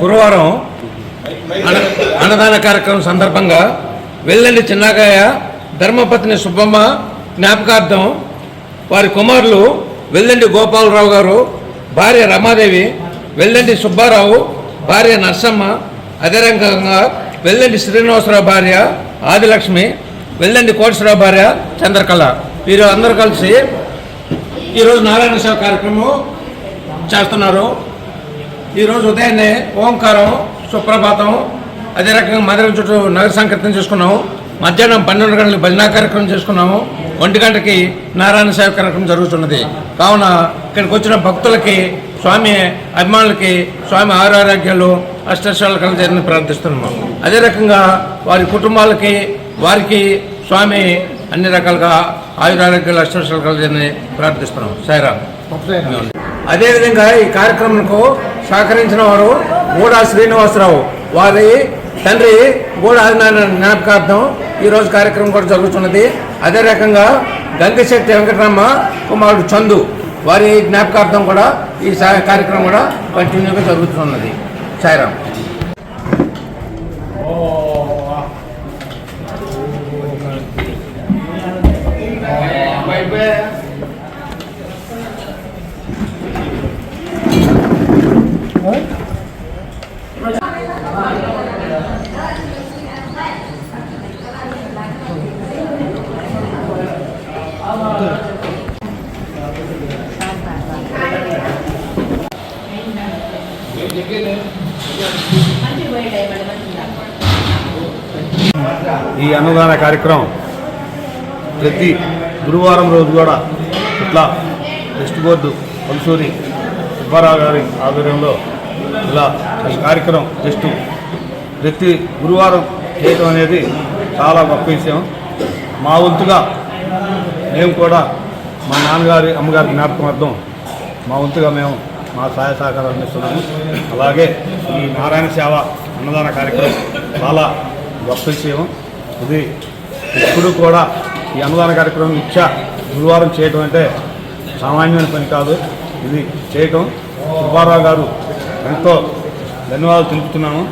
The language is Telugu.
గురువారం అన్న- అన్నదాన కార్యక్రమం సందర్భంగా వెల్లండి చిన్నగాయ ధర్మపత్ని సుబ్బమ్మ జ్ఞాపకార్థం వారి కుమారులు వెల్లండి గోపాలరావు గారు భార్య రమాదేవి వెల్లండి సుబ్బారావు భార్య నర్సమ్మ అదే రకంగా వెల్లండి శ్రీనివాసరావు భార్య ఆదిలక్ష్మి వెల్లండి కోటేశ్వరరావు భార్య చంద్రకళ. వీరు అందరూ కలిసి ఈరోజు నారాయణ సేవ కార్యక్రమం చేస్తున్నారు. ఈరోజు ఉదయాన్నే ఓంకారం సుప్రభాతం అదే రకంగా మధురం చుట్టూ నగర సంకీర్తన చేసుకున్నాము. మధ్యాహ్నం పన్నెండు గంటలకు భజనా కార్యక్రమం చేసుకున్నాము. ఒంటి గంటకి నారాయణ సేవ కార్యక్రమం జరుగుతున్నది. కావున ఇక్కడికి వచ్చిన భక్తులకి స్వామి అభిమానులకి స్వామి ఆరోగ్యాలు అష్టశాల కలిసి ప్రార్థిస్తున్నాము. అదే రకంగా వారి కుటుంబాలకి వారికి స్వామి అన్ని రకాలుగా ఆయురారోగ్యాలు అష్టశాల కలిసి ప్రార్థిస్తున్నాం సాయిరామ్. అదేవిధంగా ఈ కార్యక్రమంకు సహకరించిన వారు గూడా శ్రీనివాసరావు వారి తండ్రి గూడా జ్ఞాపకార్థం ఈరోజు కార్యక్రమం కూడా జరుగుతున్నది. అదే రకంగా గంగశెట్టి వెంకటరమ్మ కుమారుడు చందు వారి జ్ఞాపకార్థం కూడా ఈ కార్యక్రమం కూడా కంటిన్యూగా జరుగుతున్నది. సాయిరామ్. ఈ అన్నదాన కార్యక్రమం ప్రతి గురువారం రోజు కూడా ఇట్లా టెస్ట్ బోర్డు పలుసూరి సుబ్బారావు గారి ఆధ్వర్యంలో ఇలా ఈ కార్యక్రమం టెస్ట్ ప్రతి గురువారం చేయటం అనేది చాలా గొప్ప విషయం. మా వంతుగా మేము కూడా మా నాన్నగారి అమ్మగారి జ్ఞాపకం మా వంతుగా మేము మా సహాయ సహకారాలు అందిస్తున్నాము. అలాగే ఈ నారాయణ సేవ అన్నదాన కార్యక్రమం చాలా గొప్ప విషయం. ఇది ఇప్పుడు కూడా ఈ అన్నదాన కార్యక్రమం ఇచ్చా గురువారం చేయటం అంటే సామాన్యమైన పని కాదు. ఇది చేయటం సుబ్బారావు గారు ఎంతో ధన్యవాదాలు తెలుపుతున్నాము.